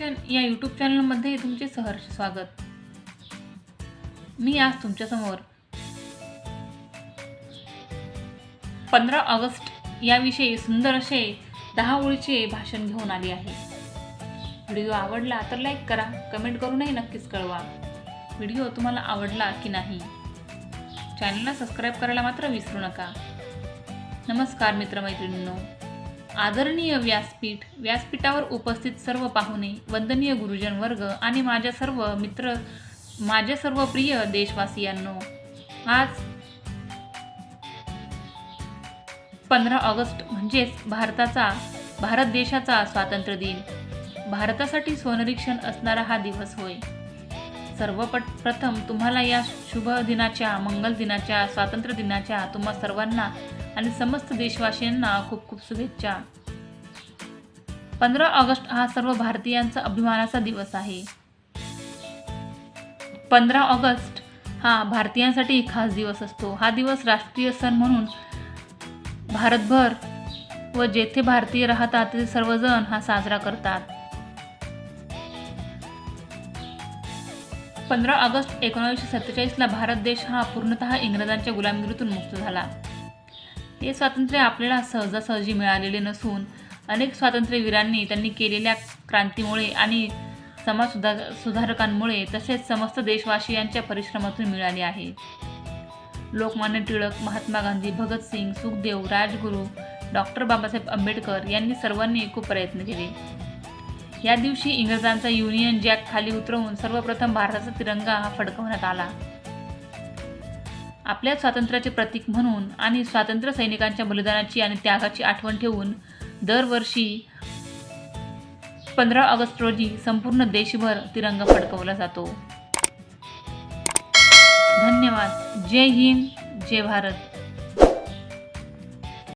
Collection या YouTube चॅनलमध्ये तुमचे सहर्ष स्वागत. मी आज तुमच्यासमोर पंधरा ऑगस्ट याविषयी सुंदर असे दहा ओळीचे भाषण घेऊन आले आहे. व्हिडिओ आवडला तर लाईक करा कमेंट करूनही नक्कीच कळवा. व्हिडिओ तुम्हाला आवडला की नाही चॅनलला सबस्क्राईब करायला मात्र विसरू नका. नमस्कार मित्रमैत्रिणींनो. आदरणीय व्यासपीठ व्यासपीठावर उपस्थित सर्व पाहुणे वंदनीय गुरुजन वर्ग आणि माझ्या सर्व मित्र माझ्या सर्व प्रिय देशवासियांनो आज पंधरा ऑगस्ट म्हणजेच भारताचा भारत देशाचा स्वातंत्र्य दिन. भारतासाठी सोनेरी क्षण असणारा हा दिवस होय. सर्वपट प्रथम तुम्हाला या शुभ दिनाच्या मंगल दिनाच्या स्वातंत्र्य दिनाच्या तुम्हा सर्वांना आणि समस्त देशवासियांना खूप खूप शुभेच्छा. पंधरा ऑगस्ट हा सर्व भारतीयांचा अभिमानाचा दिवस आहे. पंधरा ऑगस्ट हा भारतीयांसाठी खास दिवस असतो. हा दिवस राष्ट्रीय सण म्हणून भारतभर व जेथे भारतीय राहतात ते सर्वजण हा साजरा करतात. पंधरा ऑगस्ट एकोणीसशे सत्तेचाळीसला भारत देश हा पूर्णतः इंग्रजांच्या गुलामगिरीतून मुक्त झाला. हे स्वातंत्र्य आपल्याला सहजासहजी मिळालेले नसून अनेक स्वातंत्र्यवीरांनी त्यांनी केलेल्या क्रांतीमुळे आणि समाज सुधार सुधारकांमुळे तसेच समस्त देशवासियांच्या परिश्रमातून मिळाले आहे. लोकमान्य टिळक महात्मा गांधी भगतसिंग सुखदेव राजगुरू डॉक्टर बाबासाहेब आंबेडकर यांनी सर्वांनी खूप प्रयत्न केले. या दिवशी इंग्रजांचा युनियन जॅक खाली उतरवून सर्वप्रथम भारताचा तिरंगा हा फडकवण्यात आला. आपल्या स्वातंत्र्याचे प्रतीक म्हणून आणि स्वातंत्र्य सैनिकांच्या बलिदानाची आणि त्यागाची आठवण ठेवून दरवर्षी पंधरा ऑगस्ट रोजी संपूर्ण देशभर तिरंगा फडकवला जातो. धन्यवाद. जय हिंद. जय भारत.